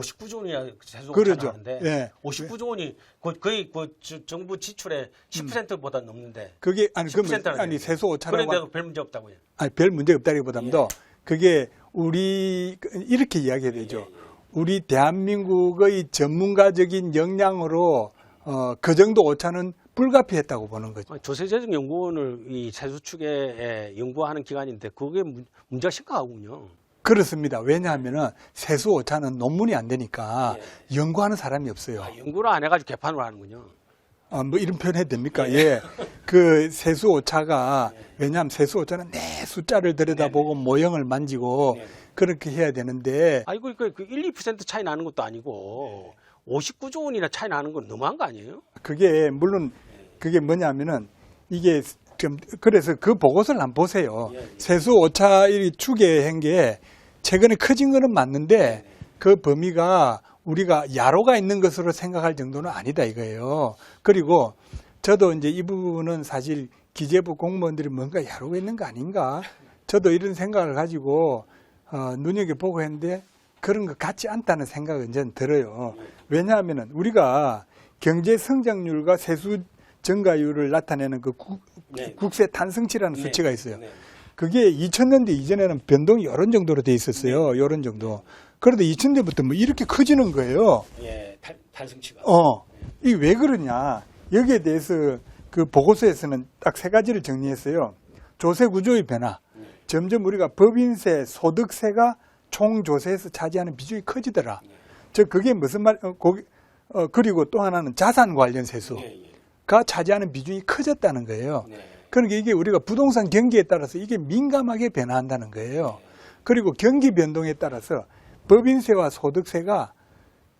59조 원이야 세수 그러죠. 하는데 예. 59조 원이 거- 거의 그 저- 정부 지출의 10%보다 넘는데 그게 아니 10% 아니 세수 오차라고 그런데도 별 문제 없다고요. 아니 별 문제 없다기보다도 그게 우리 이렇게 이야기해야 되죠. 우리 대한민국의 전문가적인 역량으로 어, 그 정도 오차는 불가피했다고 보는 거죠. 조세재정연구원을 이 세수 축에 연구하는 기관인데 그게 문- 문제가 심각하군요. 그렇습니다. 왜냐하면은 세수 오차는 논문이 안 되니까 연구하는 사람이 없어요. 아, 연구를 안 해가지고 개판으로 하는군요. 아, 뭐 이런 표현 해도 됩니까? 예. 그 세수 오차가 왜냐하면 세수 오차는 내 숫자를 들여다보고 모형을 만지고 그렇게 해야 되는데 아 이거 그, 그 1, 2% 차이 나는 것도 아니고 59조 원이나 차이 나는 건 너무한 거 아니에요? 그게 물론 그게 뭐냐면은 이게 좀 그래서 그 보고서를 한번 보세요. 세수 오차 이 추계한 게 최근에 커진 거는 맞는데 그 범위가 우리가 야로가 있는 것으로 생각할 정도는 아니다 이거예요. 그리고 저도 이제 이 부분은 사실 기재부 공무원들이 뭔가 야로가 있는 거 아닌가? 저도 이런 생각을 가지고 어, 눈여겨보고 했는데 그런 것 같지 않다는 생각은 저는 들어요. 왜냐하면은 우리가 경제 성장률과 세수 증가율을 나타내는 그 국, 네. 국세 탄성치라는 네. 수치가 있어요. 네. 그게 2000년대 이전에는 변동이 이런 정도로 돼 있었어요. 네. 이런 정도. 그런데 2000년대부터 뭐 이렇게 커지는 거예요. 예, 탈, 탈승치가. 어, 이 왜 그러냐. 여기에 대해서 그 보고서에서는 딱 세 가지를 정리했어요. 조세 구조의 변화. 점점 우리가 법인세, 소득세가 총 조세에서 차지하는 비중이 커지더라. 즉 그게 무슨 말? 어, 거기, 어, 그리고 또 하나는 자산 관련 세수가. 차지하는 비중이 커졌다는 거예요. 네. 그러니까 이게 우리가 부동산 경기에 따라서 이게 민감하게 변화한다는 거예요. 그리고 경기 변동에 따라서 법인세와 소득세가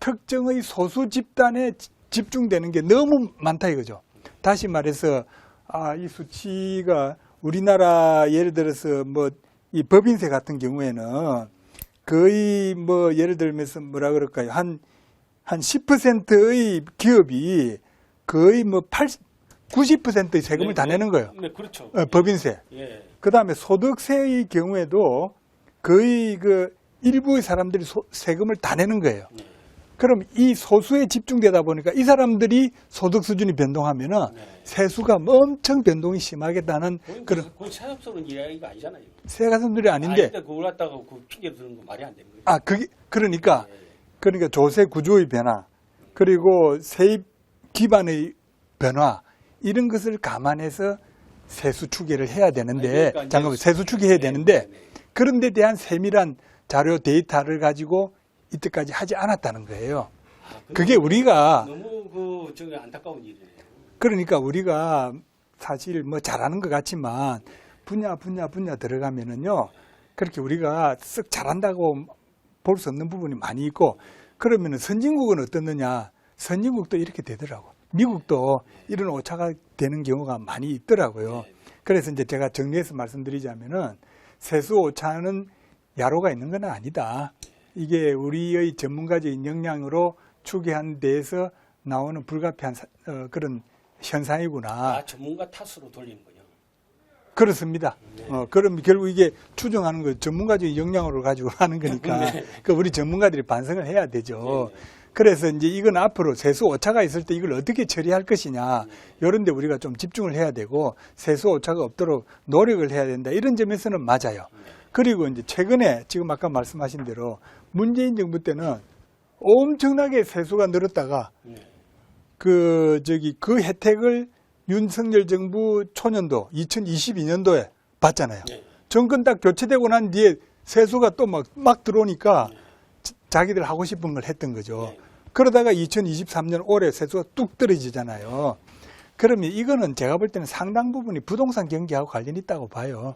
특정의 소수 집단에 지- 집중되는 게 너무 많다 이거죠. 다시 말해서 아, 이 수치가 우리나라 예를 들어서 뭐 이 법인세 같은 경우에는 거의 뭐 예를 들면서 뭐라 그럴까요? 한 한 10%의 기업이 거의 뭐 80, 90%의 세금을 다 내는 거예요. 네, 그렇죠. 어, 법인세. 예. 그 다음에 소득세의 경우에도 거의 그 일부의 사람들이 소- 세금을 다 내는 거예요. 네. 그럼 이 소수에 집중되다 보니까 이 사람들이 소득 수준이 변동하면은 네. 세수가 엄청 변동이 심하겠다는 그건, 그런 그건 새삼스러운 이야기가 아니잖아요. 세가선들이 아닌데 아닌데 그걸 갖다가 그 핑계 드는 거 말이 안 되는 거예요. 아 그게 그러니까 예. 그러니까 조세 구조의 변화 그리고 세입 기반의 변화 이런 것을 감안해서 세수 추계를 해야 되는데 그러니까 잠깐만 세수 추계해야 네, 되는데 네, 네. 그런 데 대한 세밀한 자료 데이터를 가지고 이때까지 하지 않았다는 거예요. 아, 그게 우리가 너무 그 저기 안타까운 일이에요. 그러니까 우리가 사실 뭐 잘하는 것 같지만 분야 분야 분야 들어가면은요 그렇게 우리가 쓱 잘한다고 볼 수 없는 부분이 많이 있고 그러면은 선진국은 어떻느냐 선진국도 이렇게 되더라고 미국도 이런 오차가 되는 경우가 많이 있더라고요 그래서 이제 제가 정리해서 말씀드리자면은 세수 오차는 야로가 있는 건 아니다 이게 우리의 전문가적인 역량으로 추계한 데에서 나오는 불가피한 사- 어, 그런 현상이구나. 아, 전문가 탓으로 돌리는 거죠. 그렇습니다. 어, 그럼 결국 이게 추정하는 거 전문가적인 역량으로 가지고 하는 거니까 그 우리 전문가들이 반성을 해야 되죠. 그래서 이제 이건 앞으로 세수 오차가 있을 때 이걸 어떻게 처리할 것이냐 이런 데 우리가 좀 집중을 해야 되고 세수 오차가 없도록 노력을 해야 된다. 이런 점에서는 맞아요. 그리고 이제 최근에 지금 아까 말씀하신 대로 문재인 정부 때는 엄청나게 세수가 늘었다가 네. 그 저기 그 혜택을 윤석열 정부 초년도 2022년도에 받잖아요. 네. 정권 딱 교체되고 난 뒤에 세수가 또 막 막 들어오니까 자- 자기들 하고 싶은 걸 했던 거죠. 네. 그러다가 2023년 올해 세수가 뚝 떨어지잖아요. 그러면 이거는 제가 볼 때는 상당 부분이 부동산 경기하고 관련이 있다고 봐요.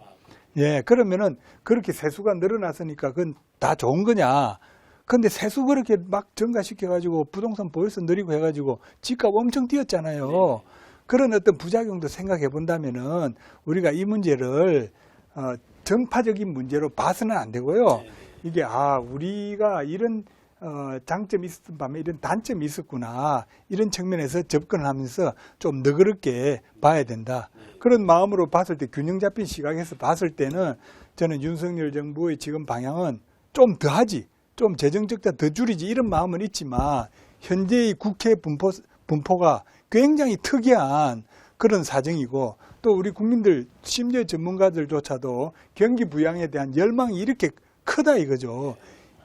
예, 그러면은 그렇게 세수가 늘어났으니까 그건 다 좋은 거냐? 근데 세수 그렇게 막 증가시켜가지고 부동산 보유세 늘리고 해가지고 집값 엄청 뛰었잖아요. 그런 어떤 부작용도 생각해 본다면은 우리가 이 문제를 어, 정파적인 문제로 봐서는 안 되고요. 이게 아 우리가 이런 어, 장점이 있었던 반면 이런 단점이 있었구나 이런 측면에서 접근을 하면서 좀 너그럽게 봐야 된다 그런 마음으로 봤을 때 균형 잡힌 시각에서 봤을 때는 저는 윤석열 정부의 지금 방향은 좀 더 하지 좀 재정 적자 더 줄이지 이런 마음은 있지만 현재의 국회 분포, 분포가 굉장히 특이한 그런 사정이고 또 우리 국민들 심지어 전문가들조차도 경기 부양에 대한 열망이 이렇게 크다 이거죠.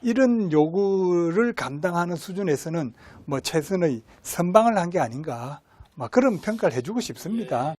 이런 요구를 감당하는 수준에서는 뭐 최선의 선방을 한 게 아닌가 막 그런 평가를 해주고 싶습니다.